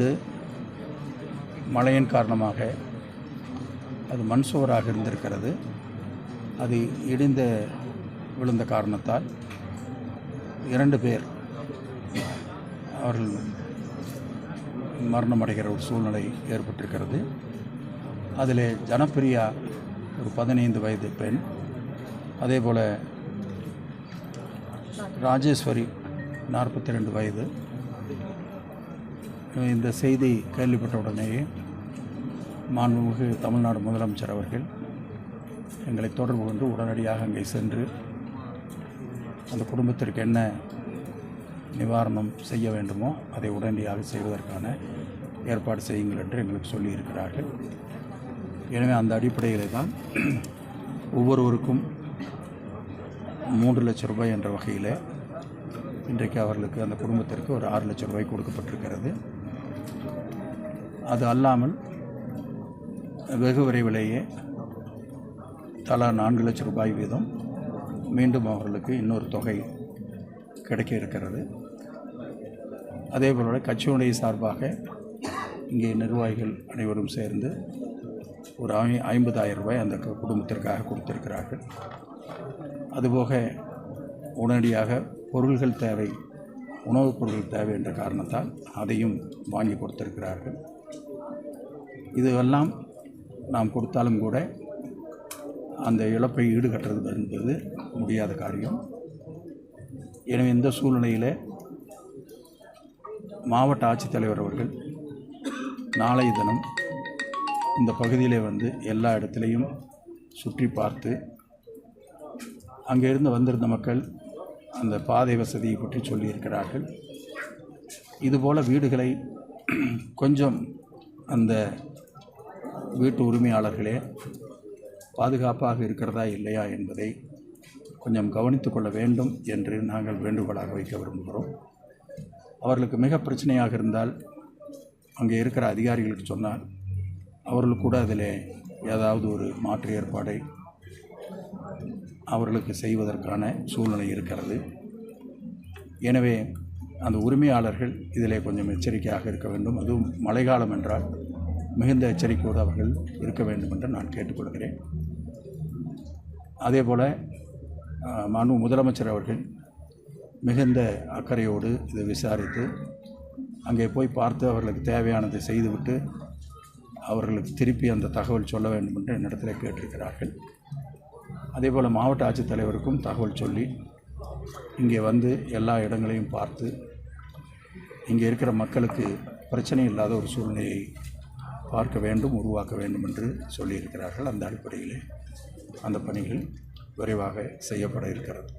இது மழையின் காரணமாக அது மண் சுவராக இருந்திருக்கிறது. அது இடிந்த விழுந்த காரணத்தால் இரண்டு பேர் அவர்கள் மரணமடைகிற ஒரு சூழ்நிலை ஏற்பட்டிருக்கிறது. அதில் ஜனப்பிரியா ஒரு பதினைந்து வயது பெண் அதே போல் ராஜேஸ்வரி நாற்பத்தி ரெண்டு வயது இந்த செய்தி கேள்விப்பட்ட உடனேயே மாண்புமிகு தமிழ்நாடு முதலமைச்சர் அவர்கள் எங்களை தொடர்பு கொண்டு உடனடியாக அங்கே சென்று அந்த குடும்பத்திற்கு என்ன நிவாரணம் செய்ய வேண்டுமோ அதை உடனடியாக செய்வதற்கான ஏற்பாடு செய்யுங்கள் என்று எங்களுக்கு சொல்லியிருக்கிறார்கள். எனவே அந்த அடிப்படையில் தான் ஒவ்வொருவருக்கும் மூன்று லட்சம் ரூபாய் என்ற வகையில் இன்றைக்கு அவர்களுக்கு அந்த குடும்பத்திற்கு ஒரு ஆறு லட்சம் ரூபாய் கொடுக்கப்பட்டிருக்கிறது. அது அல்லாமல் வெகு விரைவிலேயே தலா நான்கு லட்சம் ரூபாய் வீதம் மீண்டும் அவர்களுக்கு இன்னொரு தொகை கிடைக்க இருக்கிறது அதே போல கட்சியினுடைய சார்பாக இங்கே நிர்வாகிகள் அனைவரும் சேர்ந்து ஒரு ஐ ஐம்பதாயிரம் ரூபாய் அந்த குடும்பத்திற்காக கொடுத்திருக்கிறார்கள். அதுபோக உடனடியாக பொருள்கள் தேவை உணவுப் பொருட்கள் தேவை என்ற காரணத்தால் அதையும் வாங்கி கொடுத்திருக்கிறார்கள். இதுவெல்லாம் நாம் கொடுத்தாலும் கூட அந்த இழப்பை ஈடுகட்டுறது என்பது முடியாத காரியம். எனவே இந்த சூழ்நிலையில் மாவட்ட ஆட்சித்தலைவர் அவர்கள் நாளைய தினம் இந்த பகுதியிலே வந்து எல்லா இடத்துலையும் சுற்றி பார்த்து அங்கே இருந்து வந்திருந்த மக்கள் அந்த பாதை வசதியை பற்றி சொல்லியிருக்கிறார்கள். இதுபோல் வீடுகளை கொஞ்சம் அந்த வீட்டு உரிமையாளர்களே பாதுகாப்பாக இருக்கிறதா இல்லையா என்பதை கொஞ்சம் கவனித்து கொள்ள வேண்டும் என்று நாங்கள் வேண்டுகோளாக வைக்க விரும்புகிறோம். அவர்களுக்கு மிக பிரச்சனையாக இருந்தால் அங்கே இருக்கிற அதிகாரிகளுக்கு சொன்னால் அவர்கள் கூட அதில் ஏதாவது ஒரு மாற்று ஏற்பாடை அவர்களுக்கு செய்வதற்கான சூழ்நிலை இருக்கிறது. எனவே அந்த உரிமையாளர்கள் இதிலே கொஞ்சம் எச்சரிக்கையாக இருக்க வேண்டும். அதுவும் மழைக்காலம் என்றால் மிகுந்த எச்சரிக்கையோடு அவர்கள் இருக்க வேண்டும் என்று நான் கேட்டுக்கொள்கிறேன். அதே போல் மனு முதலமைச்சர் அவர்கள் மிகுந்த அக்கறையோடு இதை விசாரித்து அங்கே போய் பார்த்து அவர்களுக்கு தேவையானதை செய்துவிட்டு அவர்களுக்கு திருப்பி அந்த தகவல் சொல்ல வேண்டும் என்று என்னிடத்தில் கேட்டிருக்கிறார்கள். அதே போல் மாவட்ட ஆட்சித்தலைவருக்கும் தகவல் சொல்லி இங்கே வந்து எல்லா இடங்களையும் பார்த்து இங்கே இருக்கிற மக்களுக்கு பிரச்சனை இல்லாத ஒரு சூழ்நிலையை பார்க்க வேண்டும் உருவாக்க வேண்டும் என்று சொல்லியிருக்கிறார்கள். அந்த அடிப்படையிலே அந்த பணிகள் விரைவாக செய்யப்பட இருக்கிறது.